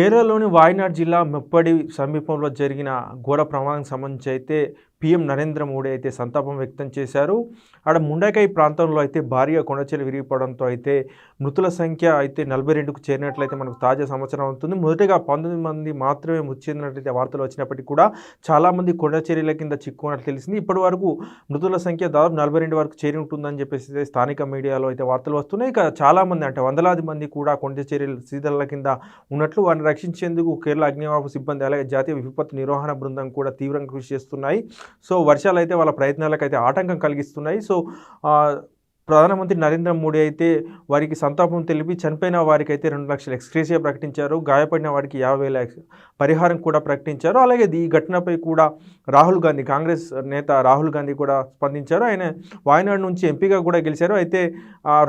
కేరళలోని వాయనాడ్ జిల్లా ముప్పడి సమీపంలో జరిగిన ఘోర ప్రమాదానికి సంబంధించి అయితే పీఎం నరేంద్ర మోడీ అయితే సంతాపం వ్యక్తం చేశారు. ఆడ ముండకై ప్రాంతంలో అయితే భారీగా కొండచెలు విరిగిపోవడంతో అయితే మృతుల సంఖ్య అయితే నలభై రెండుకు చేరినట్లయితే మనకు తాజా సంవత్సరం అవుతుంది. మొదటగా పంతొమ్మిది మంది మాత్రమే మృతి చెందినట్లయితే వార్తలు వచ్చినప్పటికీ కూడా చాలామంది కొండచెరీల కింద చిక్కున్నట్లు తెలిసింది. ఇప్పటి వరకు మృతుల సంఖ్య దాదాపు నలభై రెండు వరకు చేరి ఉంటుందని చెప్పేసి స్థానిక మీడియాలో అయితే వార్తలు వస్తున్నాయి. ఇక చాలామంది అంటే వందలాది మంది కూడా కొండచెరీల సీదల కింద ఉన్నట్లు వారిని రక్షించేందుకు కేరళ అగ్నిమాపక సిబ్బంది అలాగే జాతీయ విపత్తు నిర్వహణ బృందం కూడా తీవ్రంగా కృషి చేస్తున్నాయి. సో వర్షాలు అయితే వాళ్ళ ప్రయత్నాలకు అయితే ఆటంకం కలిగిస్తున్నాయి. సో ప్రధానమంత్రి నరేంద్ర మోడీ అయితే వారికి సంతాపం తెలిపి చనిపోయిన వారికి అయితే రెండు లక్షల ఎక్స్క్రేసియా ప్రకటించారు. గాయపడిన వారికి యాభై వేల పరిహారం కూడా ప్రకటించారు. అలాగే ఈ ఘటనపై కూడా రాహుల్ గాంధీ కాంగ్రెస్ నేత రాహుల్ గాంధీ కూడా స్పందించారు. ఆయన వాయనాడు నుంచి ఎంపీగా కూడా గెలిచారు. అయితే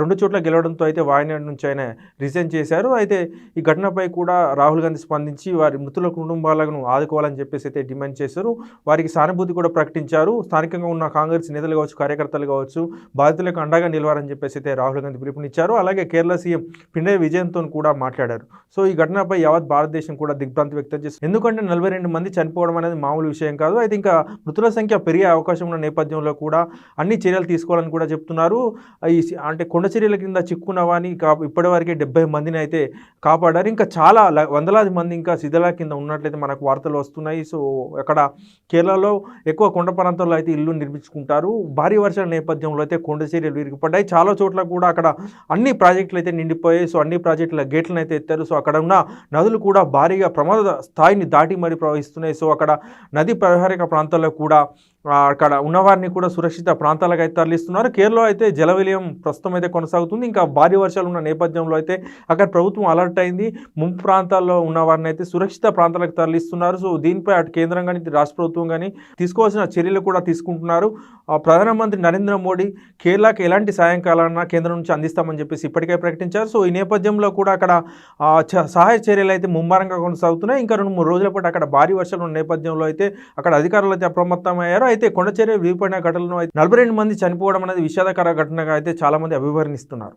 రెండు చోట్ల గెలవడంతో అయితే వాయనాడు నుంచి ఆయన రిజైన్ చేశారు. అయితే ఈ ఘటనపై కూడా రాహుల్ గాంధీ స్పందించి వారి మృతుల కుటుంబాలను ఆదుకోవాలని చెప్పేసి అయితే డిమాండ్ చేశారు. వారికి సానుభూతి కూడా ప్రకటించారు. స్థానికంగా ఉన్న కాంగ్రెస్ నేతలు కావచ్చు కార్యకర్తలు కావచ్చు బాధితులకు అండగా నిలవాలని చెప్పేసి అయితే రాహుల్ గాంధీ పిలుపునిచ్చారు. అలాగే కేరళ సీఎం పినరయ్ విజయంతో కూడా మాట్లాడారు. సో ఈ ఘటనపై యావత్ భారతదేశం కూడా దిగ్భ్రాంతి వ్యక్తం చేస్తుంది ఎందుకంటే నలభై రెండు మంది చనిపోవడం అనేది మామూలు విషయం కాదు. అయితే ఇంకా మృతుల సంఖ్య పెరిగే అవకాశం ఉన్న నేపథ్యంలో కూడా అన్ని చర్యలు తీసుకోవాలని కూడా చెప్తున్నారు. ఈ అంటే కొండ చర్యల కింద చిక్కున్న వాని ఇప్పటివరకే డెబ్బై మందిని అయితే కాపాడారు. ఇంకా చాలా వందలాది మంది ఇంకా శిథిల కింద ఉన్నట్లయితే మనకు వార్తలు వస్తున్నాయి. సో అక్కడ కేరళలో ఎక్కువ కొండ ప్రాంతంలో అయితే ఇల్లు నిర్మించుకుంటారు. భారీ వర్షాల నేపథ్యంలో అయితే కొండ చర్యలు విరిగిపడ్డాయి చాలా చోట్ల కూడా అక్కడ అన్ని ప్రాజెక్టులు అయితే నిండిపోయాయి. సో అన్ని ప్రాజెక్టుల గేట్లను అయితే ఎత్తారు. సో అక్కడ ఉన్న నదులు కూడా భారీగా ప్రమాద స్థాయిని దాటి మరి ప్రవహిస్తున్నాయి. సో అక్కడ నది పరిహారిక ప్రాంతాల్లో కూడా అక్కడ ఉన్నవారిని కూడా సురక్షిత ప్రాంతాలకు అయితే తరలిస్తున్నారు. కేరళ అయితే జల విలయం ప్రస్తుతం అయితే కొనసాగుతుంది. ఇంకా భారీ వర్షాలు ఉన్న నేపథ్యంలో అయితే అక్కడ ప్రభుత్వం అలర్ట్ అయింది. ముంపు ప్రాంతాల్లో ఉన్న వారిని అయితే సురక్షిత ప్రాంతాలకు తరలిస్తున్నారు. సో దీనిపై అటు కేంద్రం కానీ రాష్ట్ర ప్రభుత్వం కానీ తీసుకోవాల్సిన చర్యలు కూడా తీసుకుంటున్నారు. ప్రధానమంత్రి నరేంద్ర మోడీ కేరళకు ఎలాంటి సాయం కావాలన్నా కేంద్రం నుంచి అందిస్తామని చెప్పేసి ఇప్పటికే ప్రకటించారు. సో ఈ నేపథ్యంలో కూడా అక్కడ చ- సహాయ చర్యలు అయితే ముమ్మరంగా కొనసాగుతున్నాయి. ఇంకా రెండు మూడు రోజుల పాటు అక్కడ భారీ వర్షాలు ఉన్న నేపథ్యంలో అయితే అక్కడ అధికారులు అయితే అప్రమత్తమయ్యారు. అయితే కొండ చర్య విడిపడిన ఘటనలో అయితే నలభై రెండు మంది చనిపోవడం అనేది విషాదకర ఘటనగా అయితే చాలా మంది అభివర్ణిస్తున్నారు.